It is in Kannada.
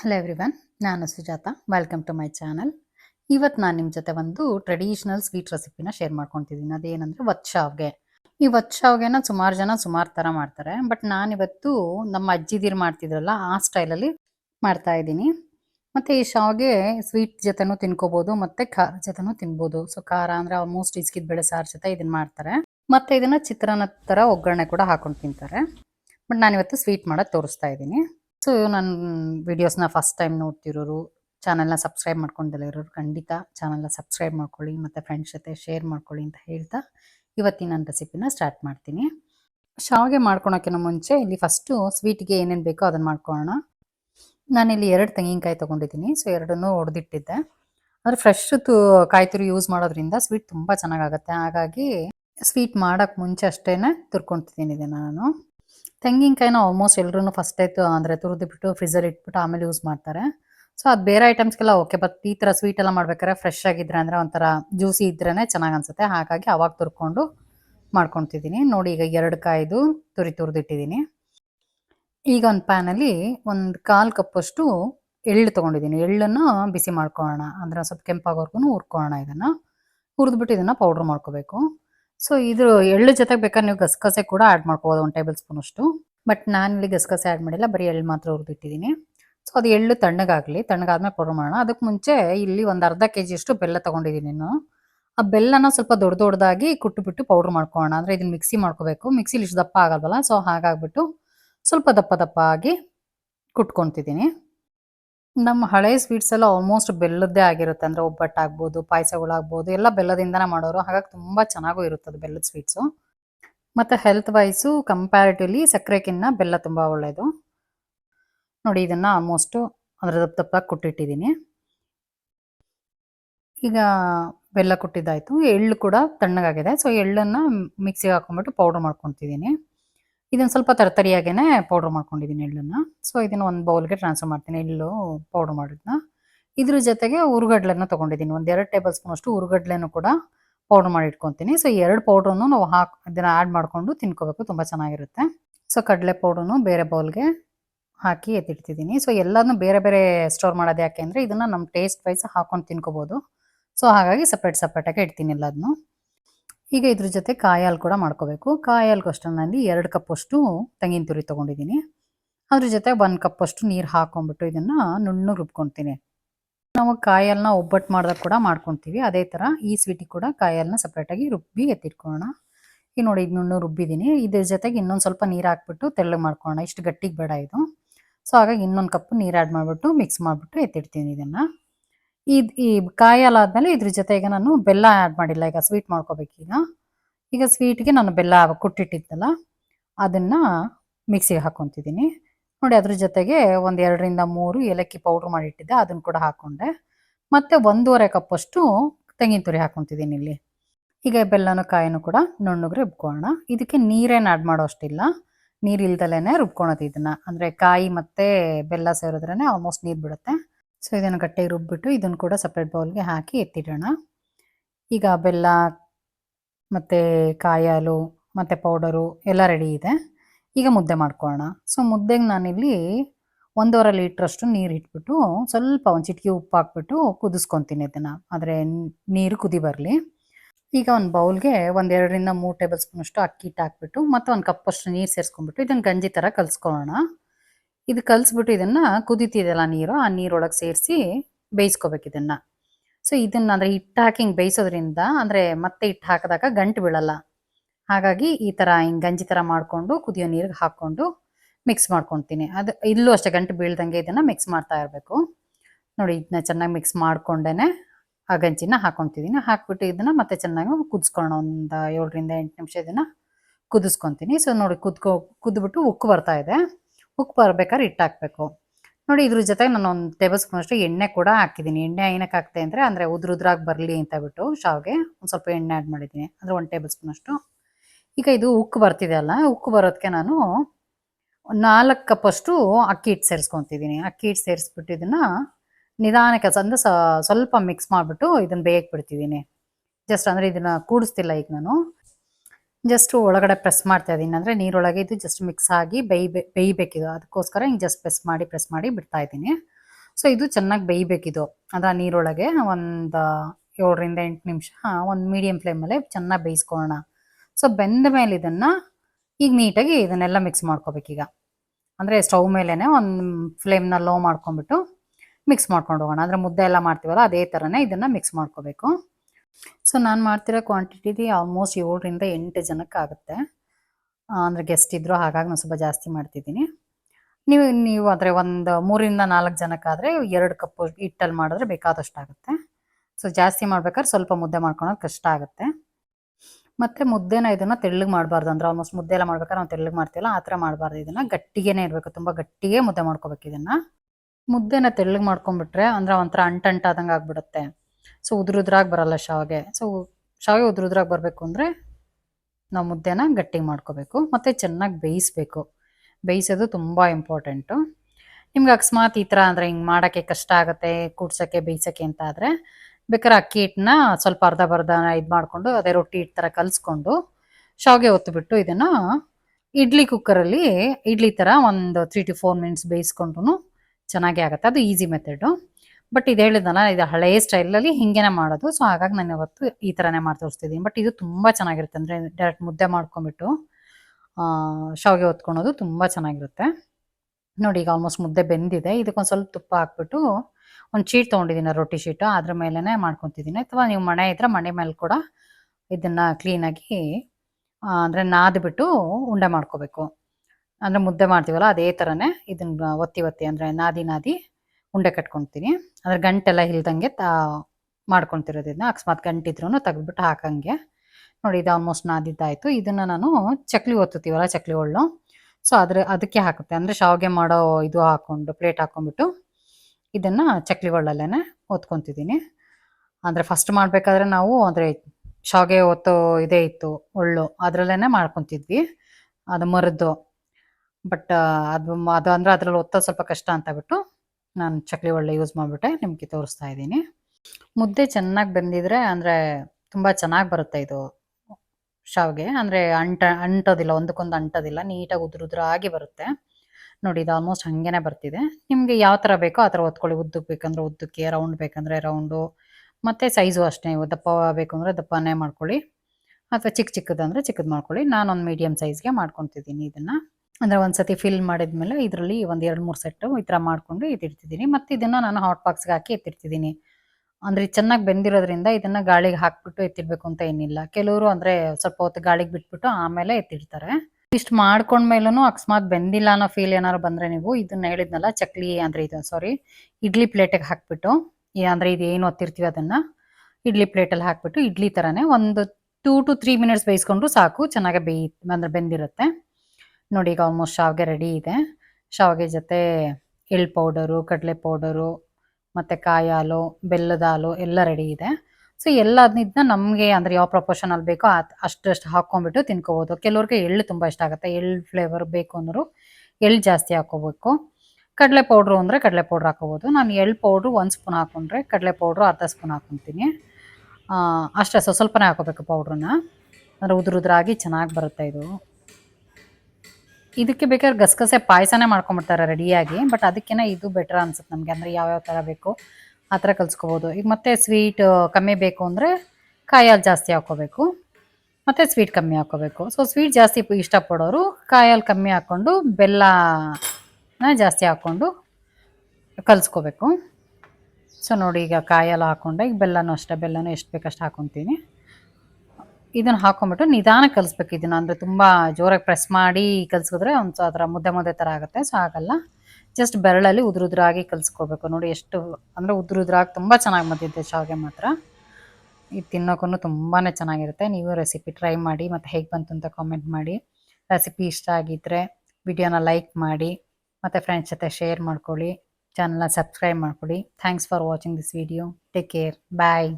ಹಲೋ ಎವ್ರಿವನ್ ನಾನು Sujatha. Welcome to my channel ಇವತ್ತು ನಾನು ನಿಮ್ಮ ಜೊತೆ ಒಂದು ಟ್ರೆಡಿಷನಲ್ ಸ್ವೀಟ್ ರೆಸಿಪಿನ ಶೇರ್ ಮಾಡ್ಕೊತಿದ್ದೀನಿ ಅದೇನಂದರೆ ಶಾವ್ಗೆ ಈ ಒತ್ ಶಾವ್ಗೆನ ಸುಮಾರು ಜನ ಸುಮಾರು ಥರ ಮಾಡ್ತಾರೆ. ಬಟ್ ನಾನಿವತ್ತು ನಮ್ಮ ಅಜ್ಜಿದಿರು ಮಾಡ್ತಿದ್ರಲ್ಲ, ಆ ಸ್ಟೈಲಲ್ಲಿ ಮಾಡ್ತಾ ಇದ್ದೀನಿ. ಮತ್ತು ಈ ಶಾವ್ಗೆ ಸ್ವೀಟ್ ಜೊತೆನೂ ತಿನ್ಕೋಬೋದು, ಮತ್ತು ಖಾರ ಜೊತೆನೂ ತಿನ್ಬೋದು. ಸೊ ಖಾರ ಅಂದರೆ ಆಲ್ಮೋಸ್ಟ್ ಇಸ್ಕಿದ ಬೇಳೆ ಸಾರು ಜೊತೆ ಇದನ್ನು ಮಾಡ್ತಾರೆ. ಮತ್ತು ಇದನ್ನು ಚಿತ್ರಾನ್ನದ ಥರ ಒಗ್ಗರಣೆ ಕೂಡ ಹಾಕೊಂಡು ತಿಂತಾರೆ. ಬಟ್ ನಾನಿವತ್ತು ಸ್ವೀಟ್ ಮಾಡೋದು ತೋರಿಸ್ತಾ ಇದ್ದೀನಿ. ಸೊ ನನ್ನ ವಿಡಿಯೋಸ್ನ ಫಸ್ಟ್ ಟೈಮ್ ನೋಡ್ತಿರೋರು ಚಾನಲ್ನ ಸಬ್ಸ್ಕ್ರೈಬ್ ಮಾಡ್ಕೊಂಡಿಲ್ಲ ಇರೋರು, ಖಂಡಿತ ಚಾನಲ್ನ ಸಬ್ಸ್ಕ್ರೈಬ್ ಮಾಡ್ಕೊಳ್ಳಿ, ಮತ್ತು ಫ್ರೆಂಡ್ಸ್ ಜೊತೆ ಶೇರ್ ಮಾಡ್ಕೊಳ್ಳಿ ಅಂತ ಹೇಳ್ತಾ ಇವತ್ತಿನ ನನ್ನ ರೆಸಿಪಿನ ಸ್ಟಾರ್ಟ್ ಮಾಡ್ತೀನಿ. ಶಾವಿಗೆ ಮಾಡ್ಕೊಳೋಕ್ಕಿಂತ ಮುಂಚೆ ಇಲ್ಲಿ ಫಸ್ಟು ಸ್ವೀಟ್ಗೆ ಏನೇನು ಬೇಕೋ ಅದನ್ನು ಮಾಡ್ಕೊಳ್ಳೋಣ ನಾನಿಲ್ಲಿ ಎರಡು ತೆಂಗಿನಕಾಯಿ ತೊಗೊಂಡಿದ್ದೀನಿ ಸೊ ಎರಡನ್ನೂ ಹೊಡೆದಿಟ್ಟಿದ್ದೆ ಆದರೆ ಫ್ರೆಶ್ ತು ಕಾಯಿ ತುರಿ ಯೂಸ್ ಮಾಡೋದ್ರಿಂದ ಸ್ವೀಟ್ ತುಂಬ ಚೆನ್ನಾಗಾಗುತ್ತೆ. ಹಾಗಾಗಿ ಸ್ವೀಟ್ ಮಾಡೋಕ್ಕೆ ಮುಂಚೆ ಅಷ್ಟೇ ತುರ್ಕೊತಿದ್ದೀನಿ ನಾನು. ತೆಂಗಿನಕಾಯಿನ ಆಲ್ಮೋಸ್ಟ್ ಎಲ್ಲರೂ ಫಸ್ಟ್ ಆಯ್ತು, ಅಂದರೆ ತುರಿದ್ಬಿಟ್ಟು ಫ್ರಿಜರ್ ಇಟ್ಬಿಟ್ಟು ಆಮೇಲೆ ಯೂಸ್ ಮಾಡ್ತಾರೆ. ಸೊ ಅದು ಬೇರೆ ಐಟಮ್ಸ್ಗೆಲ್ಲ ಓಕೆ ಬಟ್ ಈ ಥರ ಸ್ವೀಟ್ ಎಲ್ಲ ಮಾಡ್ಬೇಕಾದ್ರೆ ಫ್ರೆಶ್ ಆಗಿದ್ರೆ ಅಂದರೆ ಒಂಥರ ಜ್ಯೂಸಿ ಇದ್ರೇ ಚೆನ್ನಾಗಿ ಅನ್ಸುತ್ತೆ. ಹಾಗಾಗಿ ಅವಾಗ ತುರ್ಕೊಂಡು ಮಾಡ್ಕೊತಿದ್ದೀನಿ ನೋಡಿ ಈಗ ಎರಡು ಕಾಯ್ದು ತುರಿ ತುರಿದಿಟ್ಟಿದ್ದೀನಿ ಈಗ ಒಂದು ಪ್ಯಾನಲ್ಲಿ ಒಂದು ಕಾಲು ಕಪ್ಪಷ್ಟು ಎಳ್ಳು ತೊಗೊಂಡಿದ್ದೀನಿ ಎಳ್ಳನ್ನು ಬಿಸಿ ಮಾಡ್ಕೊಳ್ಳೋಣ ಅಂದರೆ ಸ್ವಲ್ಪ ಕೆಂಪಾಗೋರ್ಗು ಹುರ್ಕೊಳ್ಳೋಣ ಇದನ್ನು. ಹುರಿದ್ಬಿಟ್ಟು ಇದನ್ನು ಪೌಡ್ರ್ ಮಾಡ್ಕೋಬೇಕು. ಸೊ ಇದು ಎಳ್ಳು ಜೊತೆಗೆ ಬೇಕಾದ್ರೆ ನೀವು ಗಸಗಸೆ ಕೂಡ ಆ್ಯಡ್ ಮಾಡ್ಕೋಬೋದು ಒಂದು ಟೇಬಲ್ ಸ್ಪೂನ್ ಅಷ್ಟು. ಬಟ್ ನಾನು ಇಲ್ಲಿ ಗಸಗಸೆ ಆ್ಯಡ್ ಮಾಡಿಲ್ಲ, ಬರೀ ಎಳ್ಳು ಮಾತ್ರ ಹುರಿದಿಟ್ಟಿದ್ದೀನಿ ಸೊ ಅದು ಎಳ್ಳು ತಣ್ಣಗಾಗಲಿ, ತಣ್ಣಗಾದ್ಮೇಲೆ ಪೌಡರ್ ಮಾಡೋಣ. ಅದಕ್ಕೆ ಮುಂಚೆ ಇಲ್ಲಿ ಒಂದು ಅರ್ಧ ಕೆ ಜಿಯಷ್ಟು ಬೆಲ್ಲ ತೊಗೊಂಡಿದ್ದೀನಿ ನಾನು ಆ ಬೆಲ್ಲನ ಸ್ವಲ್ಪ ದೊಡ್ಡ ದೊಡ್ಡದಾಗಿ ಕುಟ್ಟುಬಿಟ್ಟು ಪೌಡ್ರ್ ಮಾಡ್ಕೊಳ್ಳೋಣ ಅಂದರೆ ಇದನ್ನ ಮಿಕ್ಸಿ ಮಾಡ್ಕೋಬೇಕು. ಮಿಕ್ಸಿಲಿ ಇಷ್ಟು ದಪ್ಪ ಆಗಲ್ವಲ್ಲ ಸೊ ಹಾಗಾಗ್ಬಿಟ್ಟು ಸ್ವಲ್ಪ ದಪ್ಪ ದಪ್ಪ ಆಗಿ ಕುಟ್ಕೊತಿದ್ದೀನಿ ನಮ್ಮ ಹಳೆ ಸ್ವೀಟ್ಸ್ ಎಲ್ಲ ಆಲ್ಮೋಸ್ಟ್ ಬೆಲ್ಲದ್ದೇ ಆಗಿರುತ್ತೆ. ಅಂದರೆ ಒಬ್ಬಟ್ಟಾಗ್ಬೋದು ಪಾಯಸಗಳಾಗ್ಬೋದು, ಎಲ್ಲ ಬೆಲ್ಲದಿಂದನೇ ಮಾಡೋರು. ಹಾಗಾಗಿ ತುಂಬ ಚೆನ್ನಾಗೂ ಇರುತ್ತದೆ ಬೆಲ್ಲದ ಸ್ವೀಟ್ಸು ಮತ್ತು ಹೆಲ್ತ್ ವೈಸು ಕಂಪ್ಯಾರಿಟಿವ್ಲಿ ಸಕ್ಕರೆಕಿನ್ನ ಬೆಲ್ಲ ತುಂಬ ಒಳ್ಳೆಯದು ನೋಡಿ, ಇದನ್ನು ಆಲ್ಮೋಸ್ಟು ಅದರ ದಪ್ಪ ದಪ್ಪಾಗಿ ಕುಟ್ಟಿಟ್ಟಿದ್ದೀನಿ. ಈಗ ಬೆಲ್ಲ ಕುಟ್ಟಿದ್ದಾಯಿತು. ಎಳ್ಳು ಕೂಡ ತಣ್ಣಗಾಗಿದೆ. ಸೊ ಎಳ್ಳನ್ನು ಮಿಕ್ಸಿಗೆ ಹಾಕೊಂಡ್ಬಿಟ್ಟು ಪೌಡ್ರ್ ಮಾಡ್ಕೊತಿದ್ದೀನಿ. ಇದನ್ನು ಸ್ವಲ್ಪ ತರತರಿಯಾಗೇ ಪೌಡ್ರ್ ಮಾಡ್ಕೊಂಡಿದ್ದೀನಿ ಎಳ್ಳನ್ನು. ಸೊ ಇದನ್ನು ಒಂದು ಬೌಲ್ಗೆ ಟ್ರಾನ್ಸ್ಫರ್ ಮಾಡ್ತೀನಿ. ಎಳ್ಳು ಪೌಡ್ರ್ ಮಾಡಿದ್ನ. ಇದ್ರ ಜೊತೆಗೆ ಉರುಗಡ್ಲೆನ ತೊಗೊಂಡಿದ್ದೀನಿ ಒಂದು ಎರಡು ಟೇಬಲ್ ಸ್ಪೂನ್ ಅಷ್ಟು ಉರುಗಡ್ಲೆನೂ ಕೂಡ ಪೌಡ್ರ್ ಮಾಡಿ ಇಟ್ಕೊತೀನಿ. ಸೊ ಎರಡು ಪೌಡ್ರನ್ನು ನಾವು ಹಾಕಿ, ಇದನ್ನು ಆ್ಯಡ್ ಮಾಡಿಕೊಂಡು ತಿನ್ಕೋಬೇಕು. ತುಂಬ ಚೆನ್ನಾಗಿರುತ್ತೆ. ಸೊ ಕಡಲೆ ಪೌಡ್ರನ್ನು ಬೇರೆ ಬೌಲ್ಗೆ ಹಾಕಿ ಎತ್ತಿಡ್ತಿದ್ದೀನಿ ಸೊ ಎಲ್ಲನೂ ಬೇರೆ ಬೇರೆ ಸ್ಟೋರ್ ಮಾಡೋದು ಯಾಕೆ ಅಂದರೆ ಇದನ್ನು ನಮ್ಮ ಟೇಸ್ಟ್ ವೈಸ್ ಹಾಕೊಂಡು ತಿನ್ಕೋಬೋದು. ಸೊ ಹಾಗಾಗಿ ಸಪ್ರೇಟ್ ಸಪ್ರೇಟಾಗಿ ಇಡ್ತೀನಿ ಎಲ್ಲದನ್ನು ಈಗ ಇದ್ರ ಜೊತೆ ಕಾಯಿ ಹಾಲು ಕೂಡ ಮಾಡ್ಕೋಬೇಕು. ಕಾಯಿ ಅಷ್ಟೇ ನಾನು ಎರಡು ಕಪ್ಪಷ್ಟು ತೆಂಗಿನ ತುರಿ ತಗೊಂಡಿದ್ದೀನಿ. ಅದ್ರ ಜೊತೆ ಒಂದು ಕಪ್ಪಷ್ಟು ನೀರು ಹಾಕೊಂಡ್ಬಿಟ್ಟು ಇದನ್ನು ನುಣ್ಣಗೆ ರುಬ್ಕೊತೀನಿ. ನಾವು ಕಾಯಿ ಹಾಲನ್ನ ಒಬ್ಬಟ್ಟು ಮಾಡಿದಾಗ ಕೂಡ ಮಾಡ್ಕೊತೀವಿ. ಅದೇ ಥರ ಈ ಸ್ವೀಟಿಗೆ ಕೂಡ ಕಾಯಿ ಹಾಲನ್ನ ಸಪ್ರೇಟಾಗಿ ರುಬ್ಬಿ ಎತ್ತಿಟ್ಕೊಳ್ಳೋಣ. ಈಗ ನೋಡಿ ಇದು ನುಣ್ಣು ರುಬ್ಬಿದ್ದೀನಿ. ಇದ್ರ ಜೊತೆಗೆ ಇನ್ನೊಂದು ಸ್ವಲ್ಪ ನೀರು ಹಾಕ್ಬಿಟ್ಟು ತೆಳ್ಳಗೆ ಮಾಡ್ಕೊಳ್ಳೋಣ. ಇಷ್ಟು ಗಟ್ಟಿಗೆ ಬೇಡ ಇದು. ಸೊ ಹಾಗಾಗಿ ಇನ್ನೊಂದು ಕಪ್ ನೀರು ಆ್ಯಡ್ ಮಾಡಿಬಿಟ್ಟು ಮಿಕ್ಸ್ ಮಾಡಿಬಿಟ್ಟು ಎತ್ತಿಡ್ತೀನಿ ಇದನ್ನು. ಇದು ಈ ಕಾಯಿ ಹಾಲು ಆದಮೇಲೆ ಇದ್ರ ಜೊತೆಗೆ ನಾನು ಬೆಲ್ಲ ಆ್ಯಡ್ ಮಾಡಿಲ್ಲ. ಈಗ ಸ್ವೀಟ್ ಮಾಡ್ಕೋಬೇಕೀಗ ಈಗ. ಸ್ವೀಟ್ಗೆ ನಾನು ಬೆಲ್ಲ ಕುಟ್ಟಿಟ್ಟಿದ್ದಲ್ಲ, ಅದನ್ನು ಮಿಕ್ಸಿಗೆ ಹಾಕ್ಕೊತಿದ್ದೀನಿ ನೋಡಿ ಅದ್ರ ಜೊತೆಗೆ ಒಂದು ಎರಡರಿಂದ ಮೂರು ಏಲಕ್ಕಿ ಪೌಡ್ರ್ ಮಾಡಿಟ್ಟಿದ್ದೆ ಅದನ್ನು ಕೂಡ ಹಾಕ್ಕೊಂಡೆ ಮತ್ತು ಒಂದೂವರೆ ಕಪ್ಪಷ್ಟು ತೆಂಗಿನ ತುರಿ ಹಾಕ್ಕೊತಿದ್ದೀನಿ ಇಲ್ಲಿ. ಈಗ ಬೆಲ್ಲನೂ ಕಾಯಿನೂ ಕೂಡ ನುಣ್ಣಗೆ ರುಬ್ಕೊಳ್ಳೋಣ ಇದಕ್ಕೆ ನೀರೇನು ಆ್ಯಡ್ ಮಾಡೋ ಅಷ್ಟಿಲ್ಲ. ನೀರು ಇಲ್ದಲೇ ರುಬ್ಕೊಳೋದು ಇದನ್ನು. ಅಂದರೆ ಕಾಯಿ ಮತ್ತು ಬೆಲ್ಲ ಸೇರಿದ್ರೇ ಆಲ್ಮೋಸ್ಟ್ ನೀರು ಬಿಡುತ್ತೆ. ಸೊ ಇದನ್ನು ಗಟ್ಟಿಗೆ ರುಬ್ಬಿಟ್ಟು ಇದನ್ನು ಕೂಡ ಸಪ್ರೇಟ್ ಬೌಲ್ಗೆ ಹಾಕಿ ಎತ್ತಿಡೋಣ. ಈಗ ಬೆಲ್ಲ, ಮತ್ತು ಕಾಯಾಲು, ಮತ್ತು ಪೌಡರು ಎಲ್ಲ ರೆಡಿ ಇದೆ. ಈಗ ಮುದ್ದೆ ಮಾಡ್ಕೊಳ್ಳೋಣ. ಸೊ ಮುದ್ದೆಗೆ ನಾನಿಲ್ಲಿ ಒಂದೂವರೆ ಲೀಟ್ರಷ್ಟು ನೀರು ಇಟ್ಬಿಟ್ಟು ಸ್ವಲ್ಪ ಒಂದು ಚಿಟಿಕೆ ಉಪ್ಪು ಹಾಕ್ಬಿಟ್ಟು ಕುದಿಸ್ಕೊತೀನಿ ಇದನ್ನು. ಆದರೆ ನೀರು ಕುದಿ ಬರಲಿ. ಈಗ ಒಂದು ಬೌಲ್ಗೆ ಒಂದು ಎರಡರಿಂದ ಮೂರು ಟೇಬಲ್ ಸ್ಪೂನಷ್ಟು ಅಕ್ಕಿ ಹಿಟ್ಟು ಹಾಕ್ಬಿಟ್ಟು ಮತ್ತು ಒಂದು ಕಪ್ಪಷ್ಟು ನೀರು ಸೇರಿಸ್ಕೊಂಡ್ಬಿಟ್ಟು ಇದನ್ನು ಗಂಜಿ ಥರ ಕಲಿಸ್ಕೊಳ್ಳೋಣ. ಇದು ಕಲಿಸ್ಬಿಟ್ಟು ಇದನ್ನ ಕುದೀತಿದೆಯಲ್ಲ ನೀರು, ಆ ನೀರೊಳಗೆ ಸೇರಿಸಿ ಬೇಯಿಸ್ಕೋಬೇಕು ಇದನ್ನ. ಸೊ ಇದನ್ನ ಅಂದ್ರೆ ಹಿಟ್ಟು ಹಾಕಿ ಹಿಂಗೆ ಬೇಯಿಸೋದ್ರಿಂದ ಅಂದ್ರೆ ಮತ್ತೆ ಹಿಟ್ಟು ಹಾಕಿದಾಗ ಗಂಟು ಬೀಳಲ್ಲ. ಹಾಗಾಗಿ ಈ ಥರ ಹಿಂಗೆ ಗಂಜಿ ಥರ ಮಾಡಿಕೊಂಡು ಕುದಿಯೋ ನೀರಿಗೆ ಹಾಕ್ಕೊಂಡು ಮಿಕ್ಸ್ ಮಾಡ್ಕೊತೀನಿ. ಅದು ಇಲ್ಲೂ ಅಷ್ಟೇ ಗಂಟು ಬೀಳ್ದಂಗೆ ಇದನ್ನು ಮಿಕ್ಸ್ ಮಾಡ್ತಾ ಇರಬೇಕು. ನೋಡಿ, ಇದನ್ನ ಚೆನ್ನಾಗಿ ಮಿಕ್ಸ್ ಮಾಡ್ಕೊಂಡೇನೆ ಆ ಗಂಜಿನ ಹಾಕೊತಿದ್ದೀನಿ ಹಾಕ್ಬಿಟ್ಟು ಇದನ್ನು ಮತ್ತೆ ಚೆನ್ನಾಗಿ ಕುದಿಸ್ಕೊಳ್ಳೋಣ. ಒಂದು ಏಳರಿಂದ ಎಂಟು ನಿಮಿಷ ಇದನ್ನು ಕುದಿಸ್ಕೊತೀನಿ. ಸೊ ನೋಡಿ ಕುದ್ಕೊ, ಕುದ್ಬಿಟ್ಟು ಉಕ್ಕು ಬರ್ತಾ ಇದೆ. ಉಕ್ಕು ಬರ್ಬೇಕಾದ್ರೆ ಹಿಟ್ಟು ಹಾಕಬೇಕು. ನೋಡಿ ಇದ್ರ ಜೊತೆಗೆ ನಾನು ಒಂದು ಟೇಬಲ್ ಸ್ಪೂನ್ ಅಷ್ಟು ಎಣ್ಣೆ ಕೂಡ ಹಾಕಿದ್ದೀನಿ. ಎಣ್ಣೆ ಏನಕ್ಕೆ ಹಾಕ್ತೆ ಅಂದರೆ ಅಂದರೆ ಉದ್ರ ಉದ್ರಾಗಿ ಬರಲಿ ಅಂತ ಬಿಟ್ಟು ಶಾವ್ಗೆ ಒಂದು ಸ್ವಲ್ಪ ಎಣ್ಣೆ ಆ್ಯಡ್ ಮಾಡಿದ್ದೀನಿ. ಅಂದರೆ ಒಂದು ಟೇಬಲ್ ಸ್ಪೂನ್ ಅಷ್ಟು. ಈಗ ಇದು ಉಕ್ಕು ಬರ್ತಿದೆ ಅಲ್ಲ, ಉಕ್ಕು ಬರೋದಕ್ಕೆ ನಾನು ನಾಲ್ಕು ಕಪ್ಪಷ್ಟು ಅಕ್ಕಿ ಹಿಟ್ಟು ಸೇರಿಸ್ಕೊತಿದ್ದೀನಿ. ಅಕ್ಕಿ ಹಿಟ್ಟು ಸೇರಿಸ್ಬಿಟ್ಟು ಇದನ್ನು ನಿಧಾನಕ್ಕೆ ಅಂದರೆ ಸ್ವಲ್ಪ ಮಿಕ್ಸ್ ಮಾಡಿಬಿಟ್ಟು ಇದನ್ನು ಬೇಯಕ್ಕೆ ಬಿಡ್ತಿದ್ದೀನಿ. ಜಸ್ಟ್ ಅಂದರೆ ಇದನ್ನು ಕೂಡಿಸ್ತಿಲ್ಲ ಈಗ ನಾನು. ಜಸ್ಟ್ ಒಳಗಡೆ ಪ್ರೆಸ್ ಮಾಡ್ತಾ ಇದ್ದೀನಿ. ಅಂದರೆ ನೀರೊಳಗೆ ಇದು ಜಸ್ಟ್ ಮಿಕ್ಸ್ ಆಗಿ ಬೇಯ್ಬೇ ಬೇಯ್ಬೇಕಿದು. ಅದಕ್ಕೋಸ್ಕರ ಹಿಂಗೆ ಜಸ್ಟ್ ಪ್ರೆಸ್ ಮಾಡಿ ಪ್ರೆಸ್ ಮಾಡಿ ಬಿಡ್ತಾ ಇದ್ದೀನಿ. ಸೊ ಇದು ಚೆನ್ನಾಗಿ ಬೇಯಬೇಕಿದು. ಅದರ ನೀರೊಳಗೆ ಒಂದು ಏಳರಿಂದ ಎಂಟು ನಿಮಿಷ ಒಂದು ಮೀಡಿಯಂ ಫ್ಲೇಮಲ್ಲೇ ಚೆನ್ನಾಗಿ ಬೇಯಿಸ್ಕೊಳ್ಳೋಣ ಸೊ ಬೆಂದ ಮೇಲೆ ಇದನ್ನು ಈಗ ನೀಟಾಗಿ ಇದನ್ನೆಲ್ಲ ಮಿಕ್ಸ್ ಮಾಡ್ಕೋಬೇಕೀಗ. ಅಂದರೆ ಸ್ಟವ್ ಮೇಲೇ ಒಂದು ಫ್ಲೇಮ್ನ ಲೋ ಮಾಡ್ಕೊಂಬಿಟ್ಟು ಮಿಕ್ಸ್ ಮಾಡ್ಕೊಂಡು ಹೋಗೋಣ. ಅಂದರೆ ಮುದ್ದೆ ಎಲ್ಲ ಮಾಡ್ತೀವಲ್ಲ, ಅದೇ ಥರನೇ ಇದನ್ನು ಮಿಕ್ಸ್ ಮಾಡ್ಕೋಬೇಕು. ಸೊ ನಾನು ಮಾಡ್ತಿರೋ ಕ್ವಾಂಟಿಟಿ ಆಲ್ಮೋಸ್ಟ್ ಏಳರಿಂದ ಎಂಟು ಜನಕ್ಕೆ ಆಗುತ್ತೆ. ಅಂದರೆ ಗೆಸ್ಟ್ ಇದ್ದರು ಹಾಗಾಗಿ ನಾನು ಸ್ವಲ್ಪ ಜಾಸ್ತಿ ಮಾಡ್ತಿದ್ದೀನಿ. ನೀವು ನೀವು ಆದರೆ ಒಂದು ಮೂರಿಂದ ನಾಲ್ಕು ಜನಕ್ಕಾದರೆ ಎರಡು ಕಪ್ಪು ಹಿಟ್ಟಲ್ಲಿ ಮಾಡಿದ್ರೆ ಬೇಕಾದಷ್ಟು ಆಗುತ್ತೆ. ಸೊ ಜಾಸ್ತಿ ಮಾಡ್ಬೇಕಾದ್ರೆ ಸ್ವಲ್ಪ ಮುದ್ದೆ ಮಾಡ್ಕೊಳೋದು ಕಷ್ಟ ಆಗುತ್ತೆ. ಮತ್ತು ಮುದ್ದೆನ ಇದನ್ನು ತೆಳ್ಳಗೆ ಮಾಡಬಾರ್ದು. ಅಂದ್ರೆ ಆಲ್ಮೋಸ್ಟ್ ಮುದ್ದೆ ಎಲ್ಲ ಮಾಡ್ಬೇಕಾದ್ರೆ ನಾವು ತೆಳ್ಳಗೆ ಮಾಡ್ತೀವಲ್ಲ, ಆ ಥರ ಮಾಡಬಾರ್ದು. ಇದನ್ನು ಗಟ್ಟಿಗೆನೇ ಇರಬೇಕು. ತುಂಬ ಗಟ್ಟಿಗೆ ಮುದ್ದೆ ಮಾಡ್ಕೋಬೇಕು ಇದನ್ನು. ಮುದ್ದೆನ ತೆಳ್ಳಗೆ ಮಾಡ್ಕೊಂಬಿಟ್ರೆ ಅಂದ್ರೆ ಒಂಥರ ಅಂಟಂಟಾದಂಗೆ ಆಗ್ಬಿಡುತ್ತೆ. ಸೊ ಉದುರುದ್ರಾಗಿ ಬರಲ್ಲ ಶಾವಿಗೆ. ಸೊ ಶಾವಿಗೆ ಉದುರುದ್ರಾಗಿ ಬರಬೇಕು ಅಂದರೆ ನಾವು ಮುದ್ದೆನ ಗಟ್ಟಿ ಮಾಡ್ಕೋಬೇಕು. ಮತ್ತು ಚೆನ್ನಾಗಿ ಬೇಯಿಸಬೇಕು. ಬೇಯಿಸೋದು ತುಂಬ ಇಂಪಾರ್ಟೆಂಟು. ನಿಮ್ಗೆ ಅಕಸ್ಮಾತ್ ಈ ಥರ ಅಂದರೆ ಹಿಂಗೆ ಮಾಡೋಕ್ಕೆ ಕಷ್ಟ ಆಗುತ್ತೆ, ಕೂಡ್ಸೋಕ್ಕೆ, ಬೇಯಿಸೋಕ್ಕೆ ಅಂತ ಆದರೆ ಬೇಕಾದ್ರೆ ಅಕ್ಕಿ ಹಿಟ್ಟನ್ನ ಸ್ವಲ್ಪ ಅರ್ಧ ಬರ್ಧ ಇದು ಮಾಡಿಕೊಂಡು ಅದೇ ರೊಟ್ಟಿ ಹಿಟ್ಟು ಥರ ಕಲಿಸ್ಕೊಂಡು ಶಾವಿಗೆ ಒತ್ತುಬಿಟ್ಟು ಇದನ್ನು ಇಡ್ಲಿ ಕುಕ್ಕರಲ್ಲಿ, ಇಡ್ಲಿ ಥರ ಒಂದು ತ್ರೀ ಟು ಫೋರ್ ಮಿನಿಟ್ಸ್ ಬೇಯಿಸ್ಕೊಂಡ್ರು ಚೆನ್ನಾಗೇ ಆಗುತ್ತೆ. ಅದು ಈಸಿ ಮೆಥಡು ಬಟ್ ಇದು ಹೇಳಿದ್ನಲ್ಲ, ಇದು ಹಳೆಯ ಸ್ಟೈಲಲ್ಲಿ ಹಿಂಗೇನೆ ಮಾಡೋದು. ಸೊ ಹಾಗಾಗಿ ನಾನು ಇವತ್ತು ಈ ಥರನೇ ಮಾಡಿ ತೋರಿಸ್ತಿದ್ದೀನಿ. ಬಟ್ ಇದು ತುಂಬ ಚೆನ್ನಾಗಿರುತ್ತೆ. ಅಂದರೆ ಡೈರೆಕ್ಟ್ ಮುದ್ದೆ ಮಾಡ್ಕೊಂಬಿಟ್ಟು ಶಾವಿಗೆ ಹೊತ್ಕೊಳೋದು ತುಂಬ ಚೆನ್ನಾಗಿರುತ್ತೆ. ನೋಡಿ, ಈಗ ಆಲ್ಮೋಸ್ಟ್ ಮುದ್ದೆ ಬೆಂದಿದೆ. ಇದಕ್ಕೊಂದು ಸ್ವಲ್ಪ ತುಪ್ಪ ಹಾಕ್ಬಿಟ್ಟು ಒಂದು ಶೀಟ್ ತೊಗೊಂಡಿದ್ದೀನಿ, ರೊಟ್ಟಿ ಶೀಟು. ಅದ್ರ ಮೇಲೇ ಮಾಡ್ಕೊತಿದ್ದೀನಿ. ಅಥವಾ ನೀವು ಮಣೆ ಇದ್ರೆ ಮಣೆ ಮೇಲೆ ಕೂಡ ಇದನ್ನು ಕ್ಲೀನಾಗಿ ಅಂದರೆ ನಾದ್ಬಿಟ್ಟು ಉಂಡೆ ಮಾಡ್ಕೋಬೇಕು. ಅಂದರೆ ಮುದ್ದೆ ಮಾಡ್ತೀವಲ್ಲ, ಅದೇ ಥರನೇ ಇದನ್ನ ಒತ್ತಿ ಒತ್ತಿ, ಅಂದರೆ ನಾದಿ ನಾದಿ ಉಂಡೆ ಕಟ್ಕೊತೀನಿ. ಅಂದ್ರೆ ಗಂಟೆಲ್ಲ ಇಲ್ದಂಗೆ ತಾ ಮಾಡ್ಕೊತಿರೋದನ್ನ ಅಕಸ್ಮಾತ್ ಗಂಟಿದ್ರು ತೆಗೆದ್ಬಿಟ್ಟು ಹಾಕಂಗೆ. ನೋಡಿ ಇದು ಆಲ್ಮೋಸ್ಟ್ ನಾದಿದ್ದಾಯಿತು. ಇದನ್ನು ನಾನು ಚಕ್ಲಿ ಒತ್ತುತ್ತೀವಲ್ಲ, ಚಕ್ಲಿ ಒಳ್ಳು. ಸೊ ಅದ್ರ ಅದಕ್ಕೆ ಹಾಕುತ್ತೆ. ಅಂದರೆ ಶಾವಿಗೆ ಮಾಡೋ ಇದು ಹಾಕೊಂಡು ಪ್ಲೇಟ್ ಹಾಕೊಂಡ್ಬಿಟ್ಟು ಇದನ್ನು ಚಕ್ಲಿ ಒಳ್ಳಲ್ಲೇ ಒತ್ಕೊತಿದ್ದೀನಿ. ಅಂದರೆ ಫಸ್ಟ್ ಮಾಡಬೇಕಾದ್ರೆ ನಾವು ಅಂದರೆ ಶಾವಿಗೆ ಒತ್ತೋ ಇದೇ ಇತ್ತು, ಒಳ್ಳು. ಅದರಲ್ಲೇ ಮಾಡ್ಕೊತಿದ್ವಿ. ಅದು ಮರದ್ದು ಬಟ್ ಅದು ಅದು ಅಂದರೆ ಅದ್ರಲ್ಲಿ ಒತ್ತೋದು ಸ್ವಲ್ಪ ಕಷ್ಟ ಅಂತ ಬಿಟ್ಟು ನಾನು ಚಕ್ಲಿ ಒಳ್ಳೆ ಯೂಸ್ ಮಾಡಿಬಿಟ್ಟೆ, ನಿಮಗೆ ತೋರಿಸ್ತಾ ಇದ್ದೀನಿ. ಮುದ್ದೆ ಚೆನ್ನಾಗಿ ಬೆಂದಿದ್ರೆ ಅಂದರೆ ತುಂಬ ಚೆನ್ನಾಗಿ ಬರುತ್ತೆ ಇದು ಶಾವಿಗೆ. ಅಂದರೆ ಅಂಟ, ಅಂಟೋದಿಲ್ಲ, ಒಂದಕ್ಕೊಂದು ಅಂಟೋದಿಲ್ಲ, ನೀಟಾಗಿ ಉದುರು ಉದ್ರಾಗಿ ಬರುತ್ತೆ. ನೋಡಿ, ಇದು ಆಲ್ಮೋಸ್ಟ್ ಹಾಗೇನೆ ಬರ್ತಿದೆ. ನಿಮಗೆ ಯಾವ ಥರ ಬೇಕೋ ಆ ಥರ ಒತ್ಕೊಳ್ಳಿ ಉದ್ದಕ್ಕೆ ಬೇಕಂದ್ರೆ ಉದ್ದಕ್ಕೆ ರೌಂಡ್ ಬೇಕಂದರೆ ರೌಂಡು ಮತ್ತು ಸೈಜು ಅಷ್ಟೇ. ದಪ್ಪ ಬೇಕು ಅಂದರೆ ದಪ್ಪನೇ ಮಾಡ್ಕೊಳ್ಳಿ. ಅಥವಾ ಚಿಕ್ಕ ಚಿಕ್ಕದಂದರೆ ಚಿಕ್ಕದು ಮಾಡ್ಕೊಳ್ಳಿ. ನಾನೊಂದು ಮೀಡಿಯಮ್ ಸೈಜ್ಗೆ ಮಾಡ್ಕೊತಿದ್ದೀನಿ ಇದನ್ನು. ಅಂದರೆ ಒಂದು ಸತಿ ಫಿಲ್ ಮಾಡಿದ್ಮೇಲೆ ಇದರಲ್ಲಿ ಒಂದು ಎರಡು ಮೂರು ಸೆಟ್ಟು ಈ ಥರ ಮಾಡಿಕೊಂಡು ಎತ್ತಿಡ್ತಿದ್ದೀನಿ. ಮತ್ತು ಇದನ್ನು ನಾನು ಹಾಟ್ ಬಾಕ್ಸ್ಗೆ ಹಾಕಿ ಎತ್ತಿಡ್ತಿದ್ದೀನಿ. ಅಂದರೆ ಚೆನ್ನಾಗಿ ಬೆಂದಿರೋದ್ರಿಂದ ಇದನ್ನು ಗಾಳಿಗೆ ಹಾಕ್ಬಿಟ್ಟು ಎತ್ತಿಡಬೇಕು ಅಂತ ಏನಿಲ್ಲ. ಕೆಲವರು ಅಂದರೆ ಸ್ವಲ್ಪ ಹೊತ್ತು ಗಾಳಿಗೆ ಬಿಟ್ಬಿಟ್ಟು ಆಮೇಲೆ ಎತ್ತಿಡ್ತಾರೆ. ಇಷ್ಟು ಮಾಡ್ಕೊಂಡ್ಮೇಲೂ ಅಕಸ್ಮಾತ್ ಬೆಂದಿಲ್ಲ ಅನ್ನೋ ಫೀಲ್ ಏನಾದ್ರು ಬಂದರೆ ನೀವು ಇದನ್ನ ಹೇಳಿದ್ನಲ್ಲ, ಚಕ್ಲಿ ಅಂದರೆ ಇದು ಸಾರಿ ಇಡ್ಲಿ ಪ್ಲೇಟಿಗೆ ಹಾಕ್ಬಿಟ್ಟು ಅಂದರೆ ಇದು ಏನು ಒತ್ತಿರ್ತೀವಿ ಅದನ್ನು, ಇಡ್ಲಿ ಪ್ಲೇಟಲ್ಲಿ ಹಾಕ್ಬಿಟ್ಟು ಇಡ್ಲಿ ಥರನೇ ಒಂದು ಟೂ ಟು ತ್ರೀ ಮಿನಿಟ್ಸ್ ಬೇಯಿಸ್ಕೊಂಡ್ರು ಸಾಕು, ಚೆನ್ನಾಗಿ ಬೇಯಿ, ಅಂದರೆ ಬೆಂದಿರುತ್ತೆ. ನೋಡಿ ಈಗ ಆಲ್ಮೋಸ್ಟ್ ಶಾವಿಗೆ ರೆಡಿ ಇದೆ. ಶಾವಿಗೆ ಜೊತೆ ಎಳ್ಳು ಪೌಡರು ಕಡಲೆ ಪೌಡರು ಮತ್ತು ಕಾಯಿ ಹಾಲು, ಬೆಲ್ಲದ ಹಾಲು ಎಲ್ಲ ರೆಡಿ ಇದೆ. ಸೊ ಎಲ್ಲ ಅದನ್ನ ನಮಗೆ ಅಂದರೆ ಯಾವ ಪ್ರಪೋರ್ಷನಲ್ಲಿ ಬೇಕೋ ಅಷ್ಟಷ್ಟು ಹಾಕ್ಕೊಂಡ್ಬಿಟ್ಟು ತಿನ್ಕೋಬೋದು. ಕೆಲವ್ರಿಗೆ ಎಳ್ಳು ತುಂಬ ಇಷ್ಟ ಆಗುತ್ತೆ. ಎಳ್ಳು ಫ್ಲೇವರ್ ಬೇಕು ಅಂದರು ಎಳ್ಳು ಜಾಸ್ತಿ ಹಾಕ್ಕೋಬೇಕು. ಕಡಲೆ ಪೌಡ್ರು ಅಂದರೆ ಕಡಲೆ ಪೌಡ್ರ್ ಹಾಕೋಬೋದು ನಾನು ಎಳ್ಳು ಪೌಡ್ರು ಒಂದು ಸ್ಪೂನ್ ಹಾಕ್ಕೊಂಡ್ರೆ ಕಡಲೆ ಪೌಡ್ರು ಅರ್ಧ ಸ್ಪೂನ್ ಹಾಕ್ಕೊತೀನಿ ಅಷ್ಟೇ, ಸ್ವಲ್ಪ ಸ್ವಲ್ಪನೇ ಹಾಕೋಬೇಕು ಪೌಡ್ರನ್ನ ಅಂದರೆ ಉದುರುದ್ರಾಗಿ ಚೆನ್ನಾಗಿ ಬರುತ್ತೆ ಇದು. ಇದಕ್ಕೆ ಬೇಕಾದ್ರೆ ಗಸಗಸೆ ಪಾಯಸನೇ ಮಾಡ್ಕೊಂಬಿಡ್ತಾರೆ ರೆಡಿಯಾಗಿ ಬಟ್ ಅದಕ್ಕಿಂತ ಇದು ಬೆಟರ್ ಅನ್ಸುತ್ತೆ ನಮಗೆ. ಅಂದರೆ ಯಾವ್ಯಾವ ಥರ ಬೇಕು, ಆ ಥರ ಕಲಿಸ್ಕೋಬೋದು. ಈಗ ಮತ್ತೆ ಸ್ವೀಟ್ ಕಮ್ಮಿ ಬೇಕು ಅಂದರೆ ಕಾಯಲ್ಲಿ ಜಾಸ್ತಿ ಹಾಕ್ಕೋಬೇಕು. ಮತ್ತು ಸ್ವೀಟ್ ಕಮ್ಮಿ ಹಾಕ್ಕೋಬೇಕು. ಸೊ ಸ್ವೀಟ್ ಜಾಸ್ತಿ ಇಷ್ಟಪಡೋರು ಕಾಯಲ್ಲಿ ಕಮ್ಮಿ ಹಾಕ್ಕೊಂಡು ಬೆಲ್ಲನ ಜಾಸ್ತಿ ಹಾಕ್ಕೊಂಡು ಕಲಿಸ್ಕೋಬೇಕು. ಸೊ ನೋಡಿ ಈಗ ಕಾಯಲ್ಲಿ ಹಾಕ್ಕೊಂಡೆ ಈಗ ಬೆಲ್ಲನೂ ಅಷ್ಟೇ. ಬೆಲ್ಲನೂ ಎಷ್ಟು ಬೇಕಷ್ಟು ಹಾಕ್ಕೊತೀನಿ ಇದನ್ನು ಹಾಕೊಂಡ್ಬಿಟ್ಟು ನಿಧಾನ ಕಲಿಸ್ಬೇಕು ಇದನ್ನ. ಅಂದರೆ ತುಂಬ ಜೋರಾಗಿ ಪ್ರೆಸ್ ಮಾಡಿ ಕಲ್ಸಿದ್ರೆ ಒಂದು ಅದರ ಮುದ್ದೆ ಮುದ್ದೆ ಥರ ಆಗುತ್ತೆ. ಸೊ ಆಗಲ್ಲ ಜಸ್ಟ್ ಬೆರಳಲ್ಲಿ ಉದ್ರ ಉದುರಾಗಿ ಕಲಿಸ್ಕೋಬೇಕು. ನೋಡಿ ಎಷ್ಟು ಅಂದರೆ ಉದ್ರ ಉದುರಾಗಿ ತುಂಬ ಚೆನ್ನಾಗಿ ಬಂದಿದ್ದೆ ಶಾವಿಗೆ ಮಾತ್ರ. ಇದು ತಿನ್ನೋಕ್ಕೂ ತುಂಬಾ ಚೆನ್ನಾಗಿರುತ್ತೆ. ನೀವು ರೆಸಿಪಿ ಟ್ರೈ ಮಾಡಿ ಮತ್ತು ಹೇಗೆ ಬಂತು ಅಂತ ಕಾಮೆಂಟ್ ಮಾಡಿ. ರೆಸಿಪಿ ಇಷ್ಟ ಆಗಿದ್ದರೆ ವಿಡಿಯೋನ ಲೈಕ್ ಮಾಡಿ, ಮತ್ತು ಫ್ರೆಂಡ್ಸ್ ಜೊತೆ ಶೇರ್ ಮಾಡ್ಕೊಳ್ಳಿ ಚಾನಲ್ನ ಸಬ್ಸ್ಕ್ರೈಬ್ ಮಾಡ್ಕೊಳ್ಳಿ. Thanks for watching this video take care bye